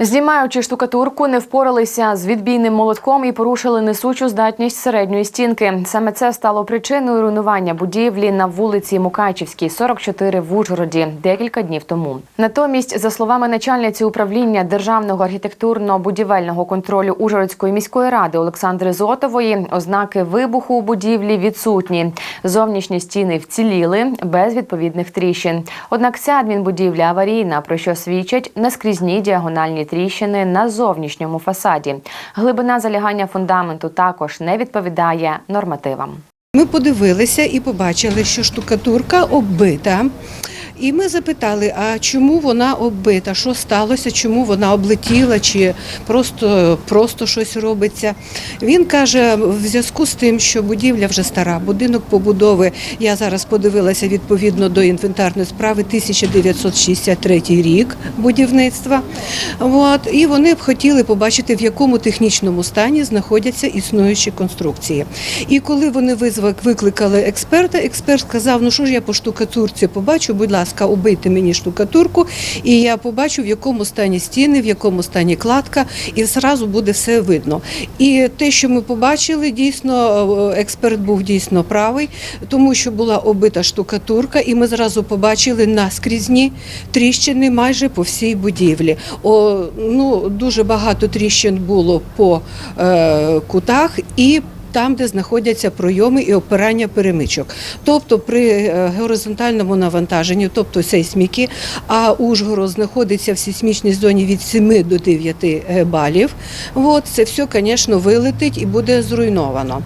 Знімаючи штукатурку, не впоралися з відбійним молотком і порушили несучу здатність середньої стінки. Саме це стало причиною руйнування будівлі на вулиці Мукачівській, 44 в Ужгороді декілька днів тому. Натомість, за словами начальниці управління державного архітектурно-будівельного контролю Ужгородської міської ради Олександри Зотової, ознаки вибуху у будівлі відсутні. Зовнішні стіни вціліли без відповідних тріщин. Однак ця адмінбудівля аварійна, про що свідчать наскрізні діагональні тріщини на зовнішньому фасаді. Глибина залягання фундаменту також не відповідає нормативам. Ми подивилися і побачили, що штукатурка оббита. І ми запитали, а чому вона оббита, що сталося, чому вона облетіла, чи просто, просто щось робиться. Він каже, в зв'язку з тим, що будівля вже стара, будинок побудови, я зараз подивилася відповідно до інвентарної справи 1963 рік будівництва. От, і вони б хотіли побачити, в якому технічному стані знаходяться існуючі конструкції. І коли вони викликали експерта, експерт сказав, ну що ж я по штукатурці побачу, будь ласка, убийте мені штукатурку, і я побачу, в якому стані стіни, в якому стані кладка, і зразу буде все видно. І те, що ми побачили, дійсно, е, експерт був дійсно правий, тому що була оббита штукатурка, і ми зразу побачили наскрізні тріщини майже по всій будівлі. О, ну, дуже багато тріщин було по е, кутах і там, де знаходяться пройоми і опирання перемичок. Тобто при е, горизонтальному навантаженні, тобто сейсміки, а Ужгород знаходиться в сейсмічній зоні від 7 до 9 балів. От, це все, звісно, вилетить і буде зруйновано.